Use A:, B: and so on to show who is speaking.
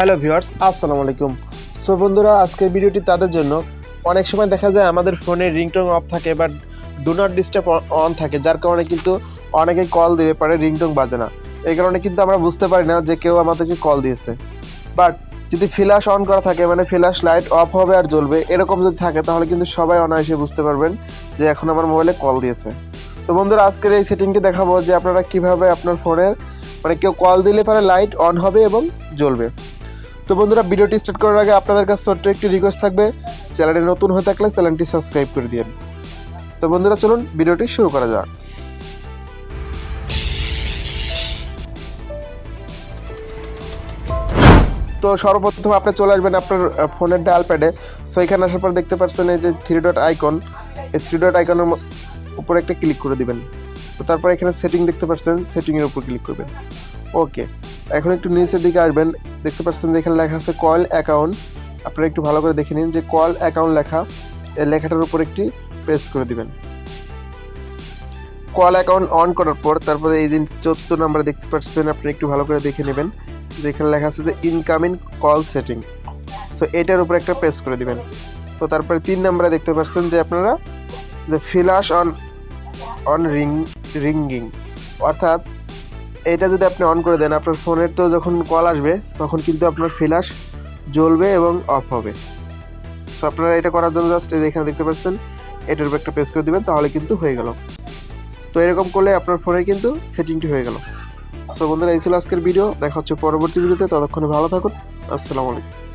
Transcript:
A: Hello viewers, আসসালামু আলাইকুম। So বন্ধুরা, আজকের ভিডিওটি তাদের জন্য। অনেক সময় দেখা যায় আমাদের ফোনে রিংটোন অফ থাকে, but do not disturb on থাকে, যার কারণে কিন্তু অনেকে কল দিতে পারে, রিংটোন বাজে না। এই কারণে কিন্তু আমরা বুঝতে পারি না যে কেউ আমাদেরকে কল দিয়েছে। বাট যদি ফ্ল্যাশ অন করা থাকে মানে ফ্ল্যাশ লাইট অফ হবে আর জ্বলবে, এরকম যদি থাকে, তাহলে কিন্তু সবাই অনায়াসে বুঝতে পারবেন যে এখন আমার মোবাইলে কল দিয়েছে। তো বন্ধুরা, আজকের এই সেটিংটি দেখাবো যে আপনারা কীভাবে আপনার ফোনের মানে কেউ কল দিলে পরে লাইট অন হবে এবং জ্বলবে। তো বন্ধুরা, ভিডিওটি স্টার্ট করার আগে আপনাদের কাছে ছোট্ট একটি রিকোয়েস্ট থাকবে। চ্যানেলটি নতুন হয়ে থাকলে চ্যানেলটি সাবস্ক্রাইব করে দিন তো বন্ধুরা, চলুন ভিডিওটি শুরু করা যাক। তো সর্বপ্রথম আপনি চলে আসবেন আপনার ফোনের ডায়াল প্যাডে সো এখানে আসার পর দেখতে পাচ্ছেন এই যে থ্রি ডট আইকন এই থ্রি ডট আইকনের উপরে একটা ক্লিক করে দিবেন। তো তারপর এখানে সেটিং দেখতে পাচ্ছেন সেটিংয়ের উপর ক্লিক করবেন। ওকে এখন একটু নিচের দিকে আসবেন, দেখতে পাচ্ছেন যে এখানে লেখা আছে কল অ্যাকাউন্ট আপনারা একটু ভালো করে দেখে নিন যে কল অ্যাকাউন্ট লেখা, এই লেখাটার উপর একটি প্রেস করে দিবেন। কল অ্যাকাউন্ট অন করার পর তারপরে এই দিন চোদ্দ নাম্বার দেখতে পাচ্ছেন, আপনি একটু ভালো করে দেখে নেবেন। যে এখানে লেখা আছে যে ইনকামিং কল সেটিং সো এটার উপর একটা প্রেস করে দিবেন। তো তারপরে তিন নাম্বারে দেখতে পাচ্ছেন যে আপনারা যে ফিলাস অন অন রিং রিঙ্গিং অর্থাৎ এটা যদি আপনি অন করে দেন, আপনার ফোনের তো যখন কল আসবে, তখন কিন্তু আপনার ফ্ল্যাশ জ্বলবে এবং অফ হবে। সো আপনারা এটা করার জন্য জাস্ট এখানে দেখতে পাচ্ছেন, এটার উপর একটা প্রেস করে দিবেন, তাহলে কিন্তু হয়ে গেল। তো এরকম করলে আপনার ফোনে কিন্তু সেটিংটি হয়ে গেল। সো বন্ধুরা, এই ছিল আজকের ভিডিও দেখা হচ্ছে পরবর্তী ভিডিওতে ততক্ষণে ভালো থাকুন। আসসালামু আলাইকুম।